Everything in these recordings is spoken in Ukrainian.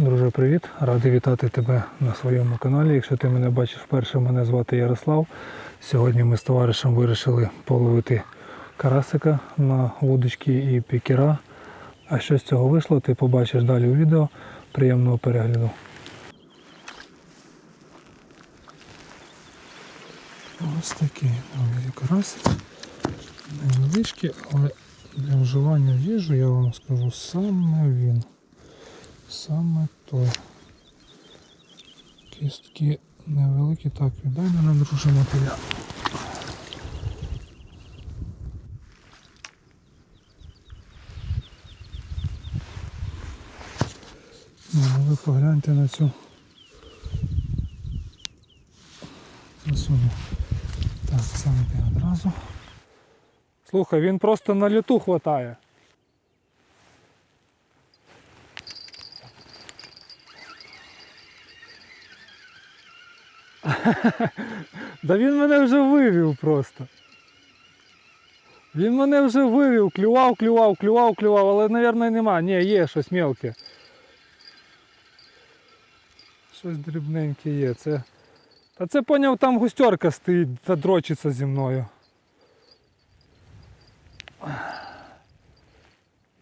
Друже, привіт! Радий вітати тебе на своєму каналі. Якщо ти мене бачиш вперше, мене звати Ярослав. Сьогодні ми з товаришем вирішили половити карасика на вудочки і пікера. А що з цього вийшло, ти побачиш далі у відео. Приємного перегляду. Ось такий карасик. Невеличкий, але для вживання в їжу я вам скажу саме він. Саме той. Кістки невеликі. Так, віддай мене, друже, мотиля. Ну, погляньте на цю красуню. Так, сам йде одразу. Слухай, він просто на літу хватає. Да він мене вже вивів просто. Він мене вже вивів, клював, клював, клював, клював, але, мабуть, нема. Ні, є щось мелке. Щось дрібненьке є. Це... Та це поняв, там густерка стоїть та дрочиться зі мною.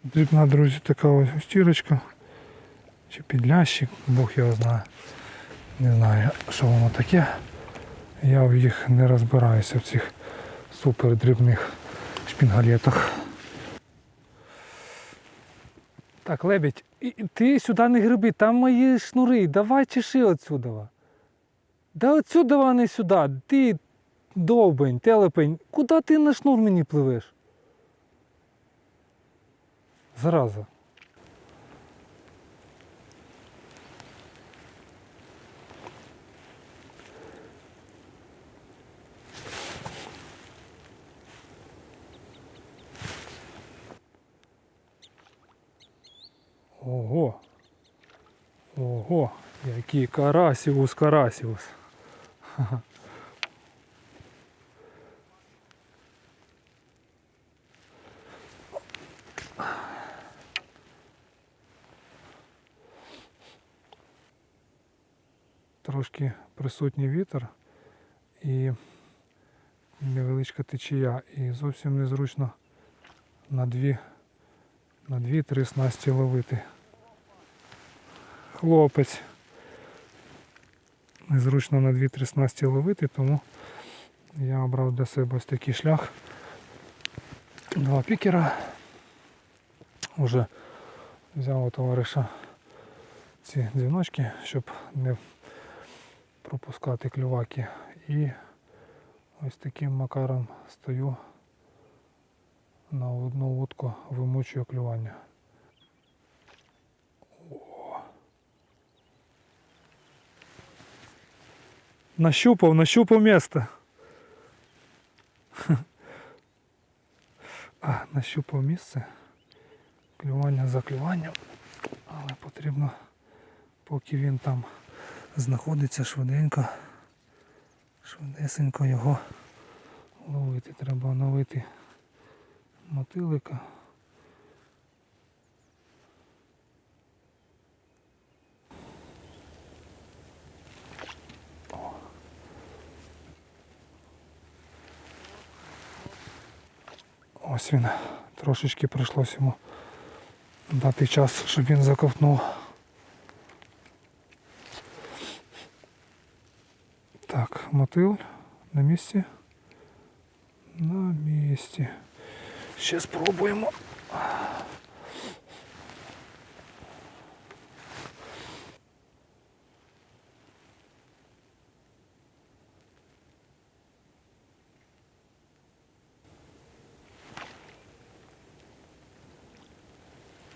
Дрібна, друзі, така ось густірочка. Чи підлящик, Бог його знає. Не знаю, що воно таке. Я в їх не розбираюся в цих супер дрібних шпінгалетах. Так, лебідь, ти сюди не гриби, там мої шнури, давай чеши отсюда. Да отсюда, а не сюди. Ти довбень, телепень, куди ти на шнур мені пливеш? Зараза. Ого. Ого, який карасівус. Ха-ха. Трошки присутній вітер і невеличка течія, і зовсім незручно на дві на дві-три снасті ловити. Хлопець. Незручно на дві-три снасті ловити, тому я обрав для себе ось такий шлях. Два пікера. Уже взяв у товариша ці дзвіночки, щоб не пропускати клюваки. І ось таким макаром стою на одну вудку вимучую клювання. Нащупав, нащупав місце. А, нащупав місце. Клювання за клюванням. Але потрібно, поки він там знаходиться швиденько, швидесенько його ловити. Треба оновити мотилика. Ось він. Трошечки прийшлось йому дати час, щоб він заковтнув. Так, мотил на місці. На місці. Ще спробуємо.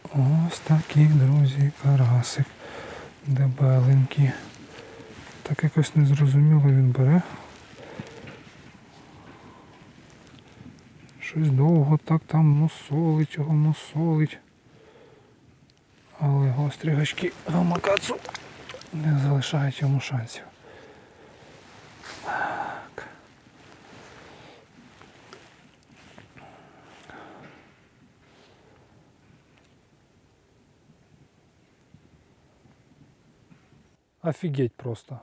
Ось такі, друзі, карасик. Дебеленький. Так якось незрозуміло він бере. Щось довго так там мусолить, його мусолить. Але гострі гачки гамакацу не залишають йому шансів. Офігеть просто.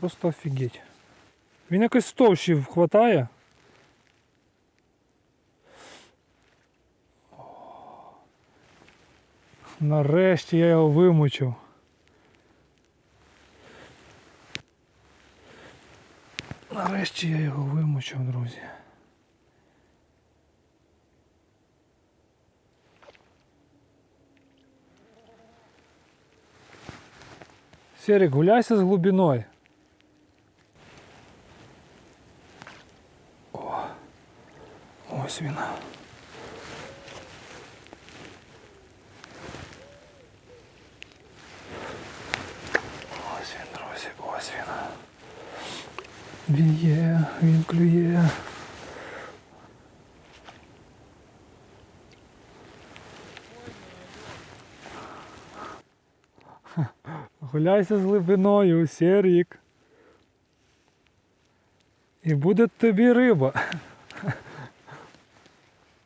Просто офігеть. Він якось товщі хватає. Нарешті я його вимучив. Нарешті я його вимучив, друзі. Серик, гуляйся з глибиною. О, ось він. Ось він, друзі, ось він. Він є, він клює. Гуляйся з глибиною, сірік. І буде тобі риба.